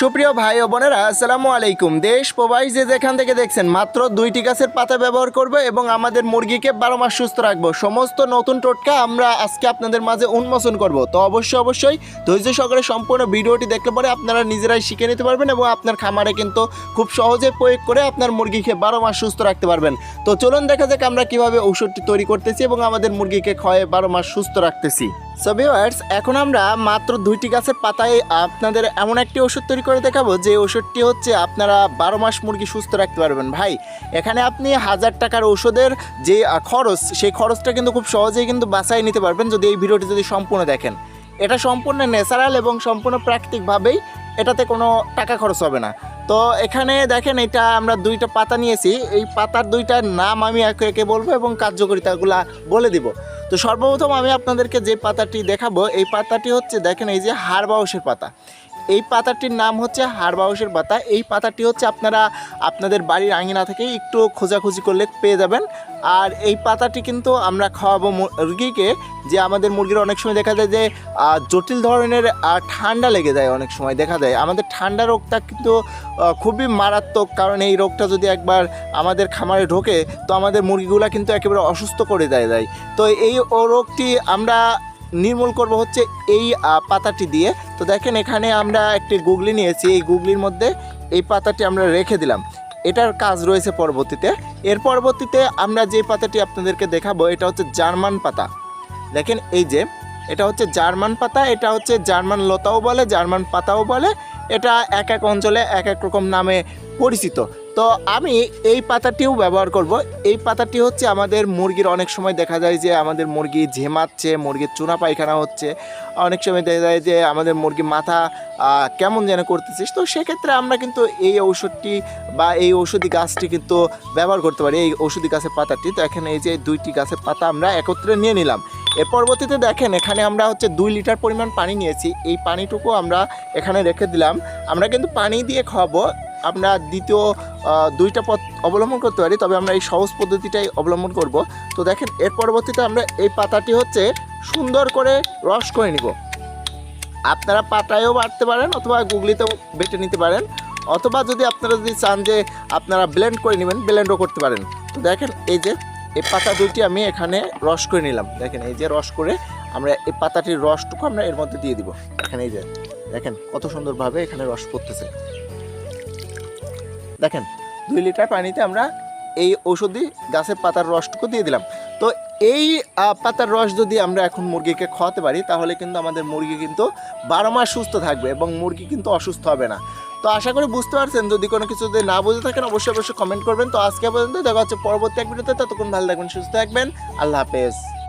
সুপ্রিয় ভাই ও বোনেরা, আসসালামু আলাইকুম। দেশ প্রবাস যে যেখান থেকে দেখছেন, মাত্র দুইটি গাছের পাতা ব্যবহার করব এবং আমাদের মুরগিকে বারো মাস সুস্থ রাখব। সমস্ত নতুন টোটকা আমরা আজকে আপনাদের মাঝে উন্মোচন করব। তো অবশ্যই অবশ্যই ধৈর্য সহকারে সম্পূর্ণ ভিডিওটি দেখলে পরে আপনারা নিজেরাই শিখে নিতে পারবেন এবং আপনার খামারে কিন্তু খুব সহজে প্রয়োগ করে আপনার মুরগিকে বারো মাস সুস্থ রাখতে পারবেন। তো চলুন দেখা যাক আমরা কীভাবে ঔষধটি তৈরি করতেছি এবং আমাদের মুরগিকে ক্ষয়ে বারো মাস সুস্থ রাখতেছি। সো ভিউয়ার্স এখন আমরা মাত্র দুইটি গাছের পাতায় আপনাদের এমন একটি ওষুধ তৈরি করে দেখাবো, যে ওষুধটি হচ্ছে আপনারা বারো মাস মুরগি সুস্থ রাখতে পারবেন। ভাই, এখানে আপনি হাজার টাকার ওষুধের যে খরচ, সেই খরচটা কিন্তু খুব সহজেই কিন্তু বাঁচাই নিতে পারবেন, যদি এই ভিডিওটি যদি সম্পূর্ণ দেখেন। এটা সম্পূর্ণ ন্যাচারাল এবং সম্পূর্ণ প্রাকৃতিকভাবেই এটাতে কোনো টাকা খরচ হবে না। তো এখানে দেখেন, এটা আমরা দুইটা পাতা নিয়েছি। এই পাতার দুইটার নাম আমি একে একে বলব এবং কার্যকারিতাগুলা বলে দিব। তো সর্বপ্রথম আমি আপনাদেরকে যে পাতাটি দেখাবো, এই পাতাটি হচ্ছে দেখেন, এই যে হারবাউসের পাতা। এই পাতাটির নাম হচ্ছে হাড়বাউসের পাতা। এই পাতাটি হচ্ছে আপনারা আপনাদের বাড়ির আঙিনা থেকে একটু খোঁজাখুঁজি করলে পেয়ে যাবেন। আর এই পাতাটি কিন্তু আমরা খাওয়াবো মুরগিকে যে আমাদের মুরগির অনেক সময় দেখা যায় যে জটিল ধরনের ঠান্ডা লেগে যায় অনেক সময় দেখা যায়। আমাদের ঠান্ডা রোগটা কিন্তু খুবই মারাত্মক, কারণ এই রোগটা যদি একবার আমাদের খামারে ঢোকে, তো আমাদের মুরগিগুলা কিন্তু একেবারে অসুস্থ করে দেয় দেয়। তো এই রোগটি আমরা নির্মূল করব হচ্ছে এই পাতাটি দিয়ে। তো দেখেন এখানে আমরা একটি গুগলি নিয়েছি। এই গুগলির মধ্যে এই পাতাটি আমরা রেখে দিলাম। এটার কাজ রয়েছে পরবর্তীতে। এর পরবর্তীতে আমরা যে পাতাটি আপনাদেরকে দেখাবো, এটা হচ্ছে জার্মান পাতা। দেখেন এই যে, এটা হচ্ছে জার্মান পাতা, এটা হচ্ছে জার্মান লতাও বলে, জার্মান পাতাও বলে এটা এক এক অঞ্চলে এক এক রকম নামে পরিচিত। তো আমি এই পাতাটিও ব্যবহার করব। এই পাতাটি হচ্ছে আমাদের মুরগির অনেক সময় দেখা যায় যে আমাদের মুরগি ঝেমাচ্ছে, মুরগির চুনা পায়খানা হচ্ছে। অনেক সময় দেখা যায় যে আমাদের মুরগি মাথা কেমন যেন করতেছিস তো সেক্ষেত্রে আমরা কিন্তু এই ঔষধটি বা এই ঔষধি গাছটি কিন্তু ব্যবহার করতে পারি, এই ঔষধি গাছের পাতাটি। তো এখানে এই যে দুইটি গাছের পাতা আমরা একত্রে নিয়ে নিলাম। এর পরবর্তীতে দেখেন, এখানে আমরা হচ্ছে দুই লিটার পরিমাণ পানি নিয়েছি। এই পানিটুকু আমরা এখানে রেখে দিলাম। আমরা কিন্তু পানি দিয়ে খাওয়াবো। আমরা দ্বিতীয় দুইটা পথ অবলম্বন করতে পারি, তবে আমরা এই সহজ পদ্ধতিটাই অবলম্বন করব। তো দেখেন, এর পরবর্তীতে আমরা এই পাতাটি হচ্ছে সুন্দর করে রস করে নিব। আপনারা পাতায়ও বাড়তে পারেন অথবা গুগলিতেও বেটে নিতে পারেন। অথবা যদি আপনারা যদি চান যে আপনারা ব্লেন্ড করে নেবেন ব্লেন্ডও করতে পারেন। তো দেখেন, এই যে এই পাতা দুইটি আমি এখানে রস করে নিলাম। দেখেন, এই যে রস করে আমরা এই পাতাটির রসটুকু আমরা এর মধ্যে দিয়ে দিব। এখানে এই যে, দেখেন কত সুন্দরভাবে এখানে রস পড়তেছে। দেখেন, দুই লিটার পানিতে আমরা এই ঔষধি গাছের পাতার রসটুকু দিয়ে দিলাম। তো এই পাতার রস যদি আমরা এখন মুরগিকে খাওয়াতে পারি, তাহলে কিন্তু আমাদের মুরগি কিন্তু বারো মাস সুস্থ থাকবে এবং মুরগি কিন্তু অসুস্থ হবে না। তো আশা করি বুঝতে পারছেন, যদি কোনো কিছু যদি না বুঝে থাকেন, অবশ্যই অবশ্যই কমেন্ট করবেন। তো আজকে পর্যন্ত দেখা হচ্ছে পরবর্তী এক ভিডিওতে, ততক্ষণ ভালো থাকবেন, সুস্থ থাকবেন, আল্লাহ হাফেজ।